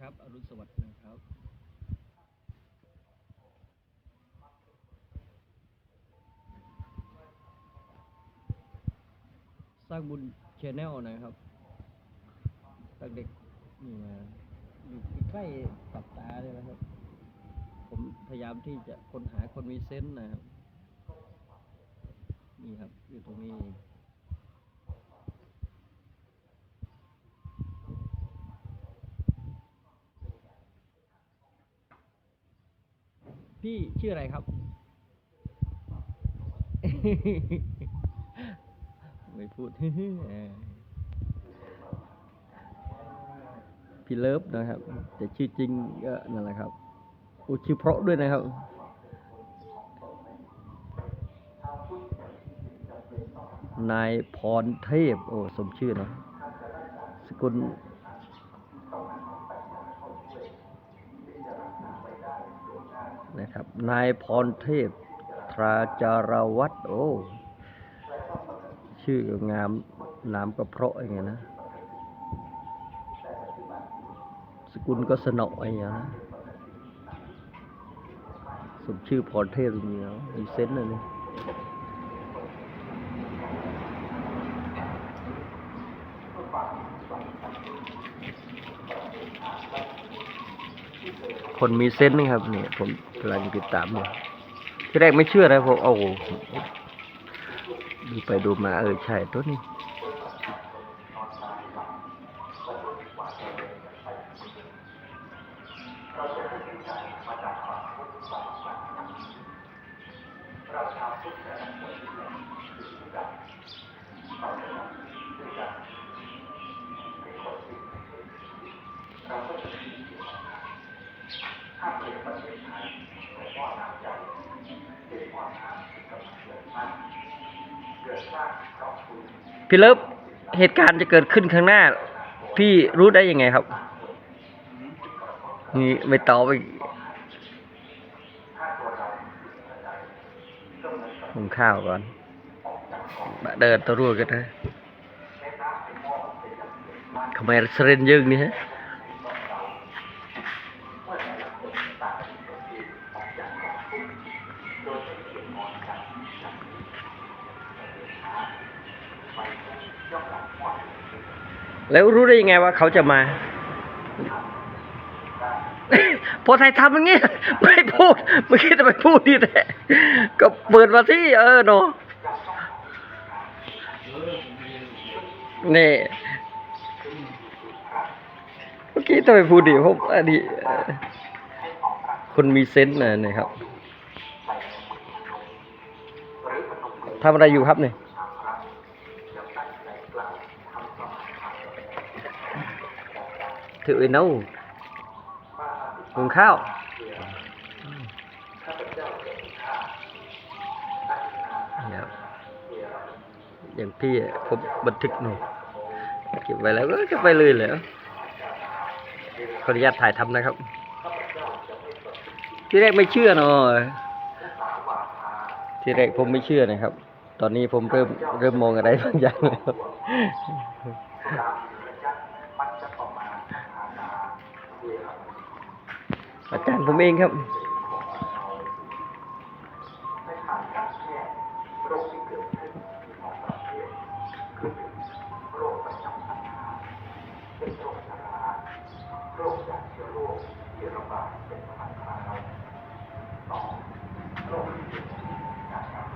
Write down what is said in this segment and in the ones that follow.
ครับ อรุณสวัสดิ์นะครับสร้างบุญชแนลนะครับตั้งเด็กนี่มาอยู่ใกล้ๆกับตาเลยนะครับ ผมพยายามที่จะค้นหาคนมีเซนส์นะครับ นี่ครับ อยู่ตรงนี้เอง พี่ชื่ออะไรครับ ไม่พูดเออพี่เลิฟนะครับ แต่ชื่อจริงก็นั่นแหละครับโอ้ชื่อเพราะด้วยนะครับนายพรเทพ โอ้ สมชื่อเนาะสกุล นะครับ นายพรเทพทราจารวัตรโอ้ ชื่องามนามก็เพราะอย่างเงี้ยนะ สกุลก็สนออย่างเงี้ยนะสมชื่อพรเทพจริงๆแล้วมีเซนต์เลย คนมีเซนส์นะครับเนี่ยผมกำลังติดตามอยู่ที่แรกไม่เชื่อนะผมโอ้ดูไปดูมาเออใช่ตัวนี้ พี่เลิฟเหตุการณ์จะเกิดขึ้นข้างหน้า พี่รู้ได้ยังไงครับ นี่ไม่ตอบไปหุงข้าวก่อน เดินตัวรู้กันนะทำไมเสรนยึงนี่ฮะ แล้วรู้ได้ยังไงว่าเขาจะมา พอไทยทำอย่างเงี้ ไม่พูดไม่คิดจะไปพูดนี่แต่ก็เปิดมาที่เออเนาะนี่เมื่อกี้ทำไมพูดดิผมอันนี้คนมีเซนส์นะเนี่ยครับทำอะไรอยู่ครับเนี่ย ถือไอ้นู้หุงข้าวอย่างพี่ผมบันทึกหนูเก็บไว้แล้วก็เก็บไว้เลยเหรอขออนุญาตถ่ายทำนะครับ ที่แรกไม่เชื่อเนาะที่แรกผมไม่เชื่อนะครับ ตอนนี้ผมเริ่มเริ่มมองอะไรบางอย่างแล้ว อาจารย์ผมเองครับ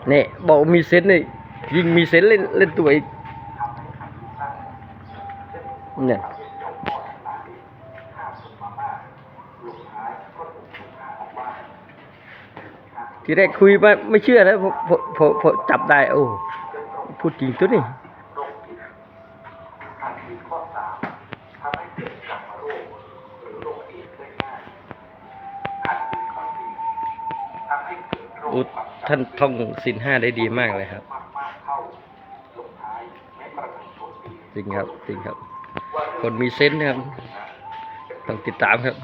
เนี่ยบอกมีเซนส์นี่ยิงมีเซนเล่นเล่นตัวอีกเนี่ย ทีแรกคุยไปไม่เชื่อแล้วพอพอพอจับได้ โอ้พูดจริงตัวนี่โอ้ท่านท่องสินห้าได้ดีมากเลยครับ จริงครับ จริงครับ คนมีเซนส์ครับ ต้องติดตามครับ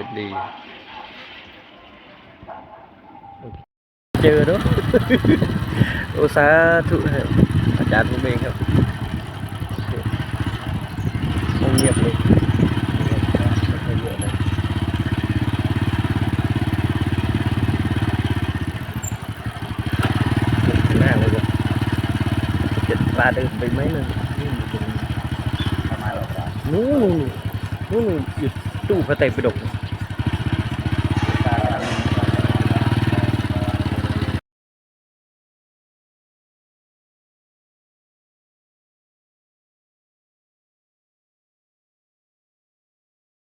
thật đi chờ đó ô xa thụ hả chán của mình không công nghiệp này ba được mấy mấy lần nó nó nó nó tụ phải tay phải đục